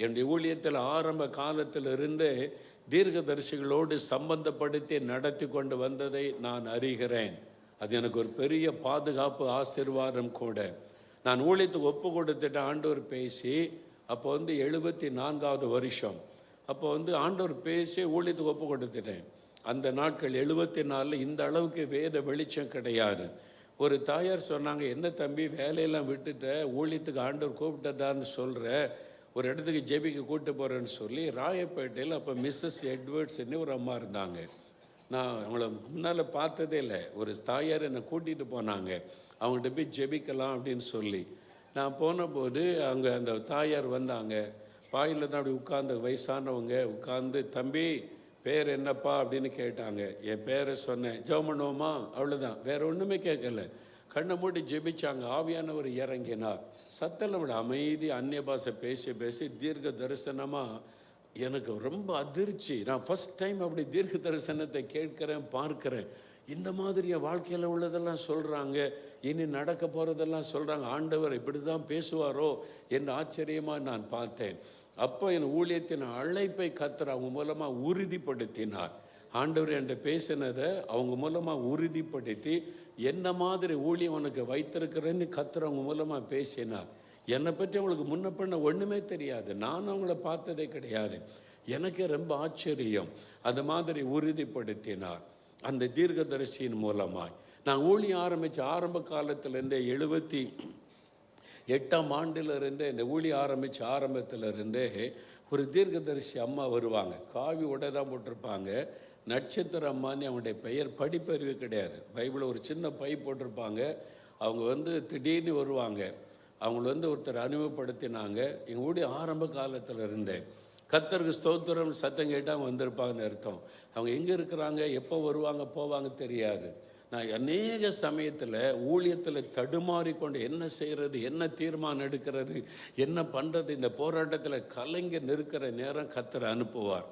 என்னுடைய ஊழியத்தில் ஆரம்ப காலத்திலிருந்து தீர்க்கதரிசிகளோடு சம்பந்தப்படுத்தி நடத்தி கொண்டு வந்ததை நான் அறிகிறேன். அது எனக்கு ஒரு பெரிய பாதுகாப்பு ஆசீர்வாதம் கூட. நான் ஊழியத்துக்கு ஒப்பு கொடுத்துட்டு ஆண்டவர் பேசி அப்போ வந்து எழுபத்தி நான்காவது வருஷம். அப்போ வந்து ஆண்டவர் பேசி ஊழியத்துக்கு ஒப்பு கொடுத்துட்டேன். அந்த நாட்கள் எழுபத்தி நாலில் இந்த அளவுக்கு வேத வெளிச்சம் கிடையாது. ஒரு தாயார் சொன்னாங்க என்ன தம்பி வேலையெல்லாம் விட்டுட்ட ஊழியத்துக்கு ஆண்டவர் கூப்பிட்டதான்னு சொல்கிற ஒரு இடத்துக்கு ஜெபிக்க கூப்பிட்டு போகிறேன்னு சொல்லி ராயப்பேட்டையில் அப்போ மிஸ்ஸஸ் எட்வர்ட்ஸ்ன்னு ஒரு அம்மா இருந்தாங்க. நான் அவங்கள முன்னால் பார்த்ததே இல்லை. ஒரு தாயார் என்னை கூட்டிகிட்டு போனாங்க. அவங்கள்ட்ட போய் ஜெபிக்கலாம் அப்படின்னு சொல்லி. நான் போனபோது அங்கே அந்த தாயார் வந்தாங்க. பாயில் தான் அப்படி உட்கார்ந்த வயசானவங்க உட்காந்து தம்பி பேர் என்னப்பா? அப்படின்னு கேட்டாங்க. என் பேரை சொன்னேன். ஜெபம் பண்ணுவோமா? அவ்வளோதான் வேறு ஒன்றுமே கேட்கல. கண்ணை மூடி ஜெபிச்சாங்க ஆவியானவர் இறங்கினார். சத்தல விட அமைதி அந்நிய பாஷை பேசி பேசி தீர்க்க தரிசனமாக எனக்கு ரொம்ப அதிர்ச்சி. நான் ஃபர்ஸ்ட் டைம் அப்படி தீர்க்க தரிசனத்தை கேட்குறேன் பார்க்குறேன். இந்த மாதிரி என் வாழ்க்கையில் உள்ளதெல்லாம் சொல்கிறாங்க இனி நடக்க போகிறதெல்லாம் சொல்கிறாங்க ஆண்டவர் இப்படி தான் பேசுவாரோ என்று ஆச்சரியமாக நான் பார்த்தேன். அப்போ என் ஊழியத்தின் அழைப்பை கத்துற அவங்க மூலமாக உறுதிப்படுத்தினார். ஆண்டவர் என்கிட்ட பேசினதை அவங்க மூலமாக உறுதிப்படுத்தி என்ன மாதிரி ஊழியம் உனக்கு வைத்திருக்கிறேன்னு கத்துறவங்க மூலமாக பேசினார். என்னை பற்றி அவங்களுக்கு முன்ன பண்ண ஒன்றுமே தெரியாது. நான் அவங்கள பார்த்ததே கிடையாது. எனக்கு ரொம்ப ஆச்சரியம். அந்த மாதிரி உறுதிப்படுத்தினார். அந்த தீர்க்கதரிசியின் மூலமாய். நான் ஊழியம் ஆரம்பித்த ஆரம்ப காலத்திலேருந்தே எழுபத்தி எட்டாம் ஆண்டிலிருந்தே இந்த ஊழி ஆரம்பித்த ஆரம்பத்திலிருந்தே ஒரு தீர்க்கதரிசி அம்மா வருவாங்க. காவி உடை தான் போட்டிருப்பாங்க. நட்சத்திர அம்மான்னு அவங்களுடைய பெயர் படிப்பறிவு கிடையாது. பைபிளில் ஒரு சின்ன பை போட்டிருப்பாங்க. அவங்க வந்து திடீர்னு வருவாங்க. அவங்கள வந்து ஒருத்தர் அறிமுகப்படுத்தினாங்க எங்கள் ஊடி ஆரம்ப காலத்தில் இருந்தேன் கத்தருக்கு ஸ்தோத்திரம் சத்தம் கேட்டால் வந்திருப்பாங்கன்னு அர்த்தம். அவங்க எங்கே இருக்கிறாங்க எப்போ வருவாங்க போவாங்க தெரியாது. நான் அநேக சமயத்தில் ஊழியத்தில் தடுமாறி கொண்டு என்ன செய்கிறது என்ன தீர்மானம் எடுக்கிறது என்ன பண்ணுறது இந்த போராட்டத்தில் கலைஞர் நிற்கிற நேரம் கத்தரை அனுப்புவார்.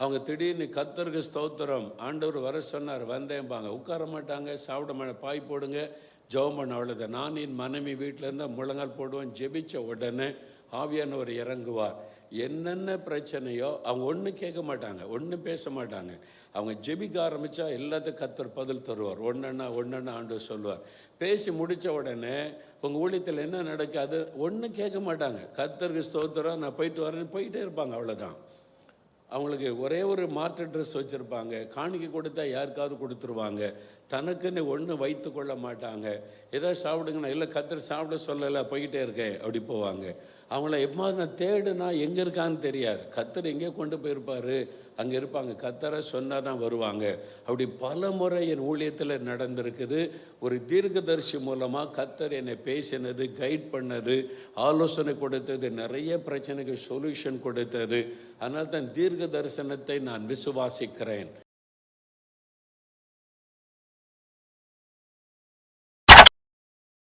அவங்க திடீர்னு கத்தருக்கு ஸ்தோத்திரம். ஆண்டவர் வர சொன்னார் வந்தேன்பாங்க உட்கார மாட்டாங்க சாப்பிட மாட்டேன் பாய் போடுங்க ஜெபம் பண்ண அவ்வளோதான் நான் என் மனைவி வீட்டில் இருந்தால் முழங்கால் போடுவேன் ஜெபிச்ச உடனே ஆவியானவர் இறங்குவார். என்னென்ன பிரச்சனையோ அவங்க ஒன்றும் கேட்க மாட்டாங்க ஒன்றும் பேச மாட்டாங்க. அவங்க ஜெபிக்க ஆரம்பித்தா எல்லாத்துக்கும் கத்தர் பதில் தருவார். ஒன்றுன்னா ஒன்றுன்னா ஆண்டு சொல்லுவார். பேசி முடித்த உடனே உங்கள் ஊழியத்தில் என்ன நடக்குது அது ஒன்றும் கேட்க மாட்டாங்க. கத்தருக்கு ஸ்தோத்திரம் நான் போயிட்டு வரேன்னு போயிட்டே இருப்பாங்க அவ்வளோதான் அவங்களுக்கு ஒரே ஒரு மாற்று ட்ரெஸ் வச்சுருப்பாங்க. காணிக்கை கொடுத்தா யாருக்காவது கொடுத்துருவாங்க. தனக்குன்னு ஒன்று வைத்து கொள்ள மாட்டாங்க. ஏதோ சாப்பிடுங்கண்ணா இல்லை கத்திர சாப்பிட சொல்லலை போய்கிட்டே இருக்கேன். அப்படி போவாங்க. அவங்கள எப்போது நான் தேடுனா எங்கே இருக்கான்னு தெரியாது. கத்தர் எங்கே கொண்டு போயிருப்பார்? அங்கே இருப்பாங்க. கத்தரை சொன்னால் தான் வருவாங்க. அப்படி பல முறை என் ஊழியத்தில் நடந்திருக்குது. ஒரு தீர்க்கதரிசி மூலமாக கத்தர் என்னை பேசினது கைட் பண்ணது ஆலோசனை கொடுத்தது நிறைய பிரச்சனைக்கு சொல்யூஷன் கொடுத்தது. அதனால் தான் தீர்க்க தரிசனத்தை நான் விசுவாசிக்கிறேன்.